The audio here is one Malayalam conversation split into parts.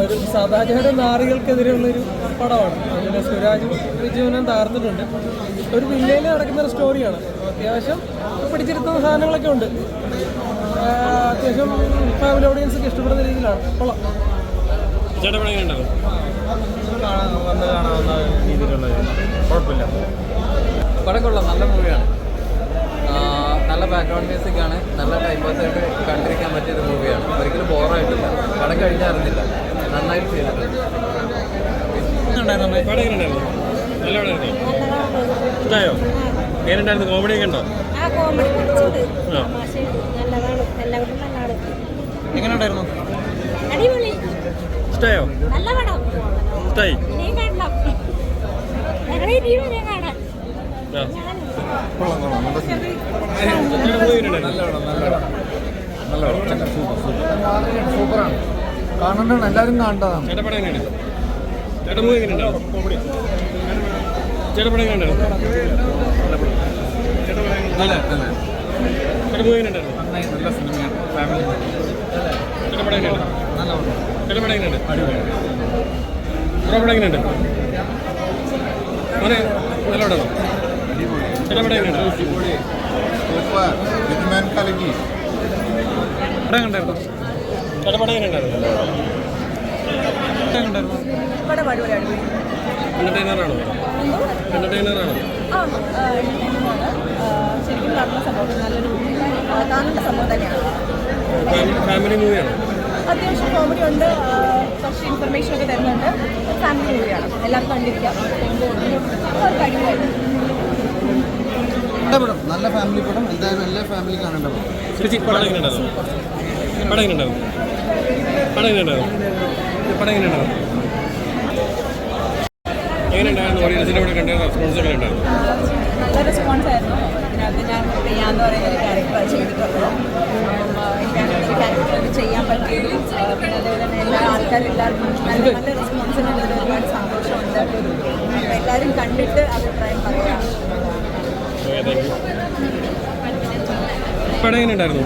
ഒരു സദാചാര നാറികൾക്കെതിരെയുള്ളൊരു പടമാണ് അതിൽ സുരാജും വിജയനും താർന്നിട്ടുണ്ട് ഒരു വില്ലയിൽ നടക്കുന്ന ഒരു സ്റ്റോറിയാണ് അത്യാവശ്യം പിടിച്ചിരുത്തുന്ന സാധനങ്ങളൊക്കെ ഉണ്ട് അത്യാവശ്യം ഫാമിലി ഓഡിയൻസൊക്കെ ഇഷ്ടപ്പെടുന്ന രീതിയിലാണ്. കൊള്ളാം. ചേട്ടാ പടം വന്ന് കാണാവുന്ന രീതിയിലുള്ള കുഴപ്പമില്ല. പടം കൊള്ളാം നല്ല മൂവിയാണ്. നല്ല ബാക്ക്ഗ്രൗണ്ട് മ്യൂസിക് ആണ്. നല്ല ടൈം പാസ് ആയിട്ട് കണ്ടിരിക്കാൻ പറ്റിയ ഒരു മൂവിയാണ്. ഒരിക്കലും ബോറായിട്ടില്ല പടം കഴിഞ്ഞറിഞ്ഞില്ല നന്നായിട്ട് ചെയ്തിട്ടുണ്ട്. ഇഷ്ടമായോ എങ്ങനെയുണ്ടായിരുന്നു? കോമഡി ഒക്കെ ഉണ്ടോ? എങ്ങനെയുണ്ടായിരുന്നു? ഇഷ്ടമായോ ഇഷ്ടായി? സൂപ്പറാണ് കാണേണ്ടതാണ് എല്ലാവരും കാണേണ്ടതാണ് ചേട്ടാ പടം ചേട്ടാ മൂവി ചേട്ടാ? ചേട്ടാ മൂവി എങ്ങനെയുണ്ടായിരുന്നു നല്ല സിനിമയാണ്. ഫാമിലി. ചേട്ടാ പടം എങ്ങനെയുണ്ട്? നല്ല എങ്ങനെയുണ്ട്? എങ്ങനെയുണ്ട്? മോനെ എങ്ങനെയുണ്ട്? കണ്ടായിരുന്നു? എങ്ങനെയുണ്ടായിരുന്നു? എന്റർടൈനറാണോ? എന്റർടൈനറാണോ? ആ ശരിക്കും സംഭവം നല്ലൊരു കാണേണ്ട സംഭവം തന്നെയാണ്. ഫാമിലി മൂവിയാണോ? അത്യാവശ്യം കോമഡി ഉണ്ട്. കുറച്ച് ഇൻഫർമേഷൻ ഒക്കെ തരുന്നുണ്ട്. ഫാമിലി മൂവിയാണ് എല്ലാവരും കണ്ടിരിക്കാം. നല്ല ഫാമിലി പടം. എന്തായാലും എല്ലാ ഫാമിലി കാണേണ്ട പടം ചേച്ചി പടം എങ്ങനെയുണ്ടായിരുന്നു പടം എങ്ങനെയുണ്ടായിരുന്നു പടം എങ്ങനെയുണ്ടായിരുന്നു പടം എങ്ങനെയുണ്ടായിരുന്നു എങ്ങനെയുണ്ടായിരുന്നു ഓഡിയൻസിന്റെ കൂടെ കണ്ട റെസ്പോൺസ് എങ്ങനെയുണ്ടായിരുന്നു നല്ല റെസ്പോൺസ് ആയിരുന്നു. ഞാൻ പ്രിയ എന്ന് പറയുന്ന ഒരു ക്യാരക്ടർ ചെയ്തിട്ടുള്ളത് എനിക്ക് ക്യാരക്ടർ ചെയ്യാൻ പറ്റിയതും ആ, പിന്നെ അതേപോലെ തന്നെ എല്ലാ ആൾക്കാരും എല്ലാവർക്കും നല്ല നല്ല റെസ്പോൺസ് റെസ്പോൺസിന് ഒരുപാട് സന്തോഷമുണ്ട്. എല്ലാവരും കണ്ടിട്ട് അഭിപ്രായം പറയാം. പടം എങ്ങനെയുണ്ടായിരുന്നു?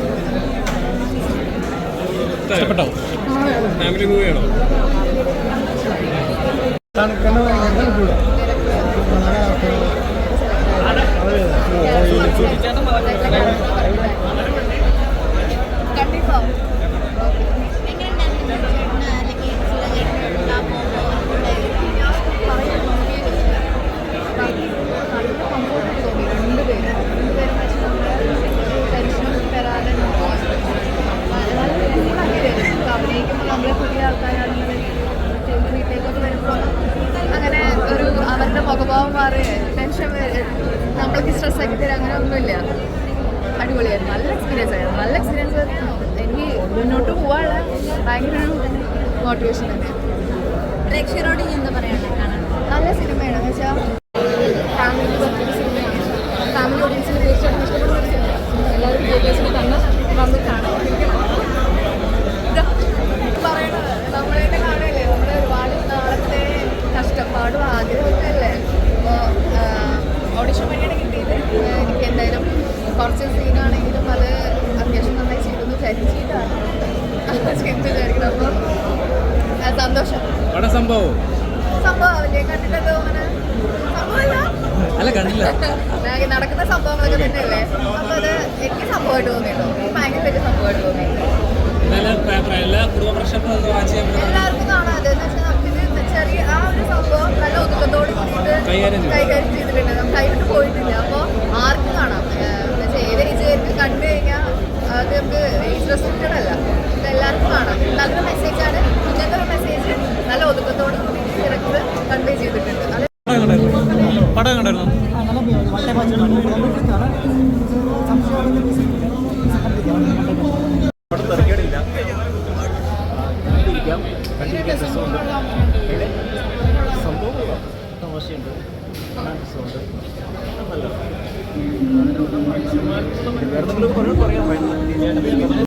ഇഷ്ടപ്പെട്ടോ? ഫാമിലി മൂവിയാണോ കണ്ടിട്ടോ അവരുടെ മുഖഭാവം ടെൻഷൻ നമ്മൾക്ക് സ്ട്രെസ് ആക്കി തരാം അങ്ങനെ ഒന്നുമില്ല. അടിപൊളിയായിരുന്നു. നല്ല എക്സ്പീരിയൻസ് ആയിരുന്നു. നല്ല എക്സ്പീരിയൻസ് എനിക്ക് മുന്നോട്ട് പോകാനുള്ള ഭയങ്കര ഒരു മോട്ടിവേഷൻ തന്നെയാണ്. പ്രേക്ഷകരോട് ഇനി എന്താ പറയാനുള്ളത്? നല്ല സിനിമയാണ് എന്ന് വെച്ചാൽ ഫാമിലി പറ്റിയൊരു സിനിമയാണ് ഫാമിലി ഓഡിയൻസിന് തീർച്ചയായിട്ടും ഇഷ്ടപ്പെടുന്ന ഒരു സിനിമയാണ് എല്ലാവരും തിയേറ്റേഴ്സിൽ തന്നെ വന്ന് കാണാം ഇതാ, പറയണത് നമ്മളെ തന്നെ കാണുകയല്ലേ നമ്മുടെ ഒരുപാട് നാളത്തെ കഷ്ടപ്പാടും ആഗ്രഹമൊക്കെ അല്ലേ അപ്പോൾ ഓഡിഷൻ വഴിയാണ് കിട്ടിയത് ഏഹ് എനിക്ക് എന്തായാലും കുറച്ച് സീനാണെങ്കിലും അത് അത്യാവശ്യം നന്നായി ചെയ്തെന്ന് വിചാരിച്ചിട്ടാണ് ചെയ്ത് വിചാരിക്കുന്നത് അപ്പോൾ സന്തോഷം. പടം സംഭവം? സംഭവമല്ലേ കണ്ടിട്ടൊക്കെ അങ്ങനെ അല്ല കണ്ടില്ല. നടക്കുന്ന സംഭവങ്ങളൊക്കെ തന്നെയല്ലേ? അപ്പൊ അത് എനിക്ക് സംഭവമായിട്ട് തോന്നിയിട്ടു? ഭയങ്കര വലിയ സംഭവമായിട്ട് തോന്നിയിട്ടു എല്ലാ കുടുംബ പ്രശ്നങ്ങളും വാച്ച് ചെയ്യാൻ എല്ലാവർക്കും കാണാം. അതെന്ന് വെച്ചാൽ നമുക്കിത് ചെറിയ ആ ഒരു സംഭവം നല്ല ഒതുക്കത്തോട് കൂടിയിട്ട് കൈകാര്യം ചെയ്തു. ചെയ്തിട്ടുണ്ട്. നമുക്ക് കൈവിട്ട് പോയിട്ടില്ല. അപ്പോൾ ആർക്കും കാണാം ഏഹ് എന്ന് വെച്ചാൽ ഏത് ഏജുകാർക്ക് കണ്ടു കഴിഞ്ഞാൽ അത് നമുക്ക് ഏജ് റെസ്ട്രിക്റ്റഡ് അല്ല ഇത് എല്ലാവർക്കും കാണാം. നല്ലൊരു മെസ്സേജാണ് ഇങ്ങനത്തെ ഒരു മെസ്സേജ് നല്ല ഒതുക്കത്തോട് കൂടി ഡയറക്ടർ കൺവേ ചെയ്തിട്ടുണ്ട്. പടം കണ്ടായിരുന്നു വേറെ എന്തെങ്കിലും പറയാൻ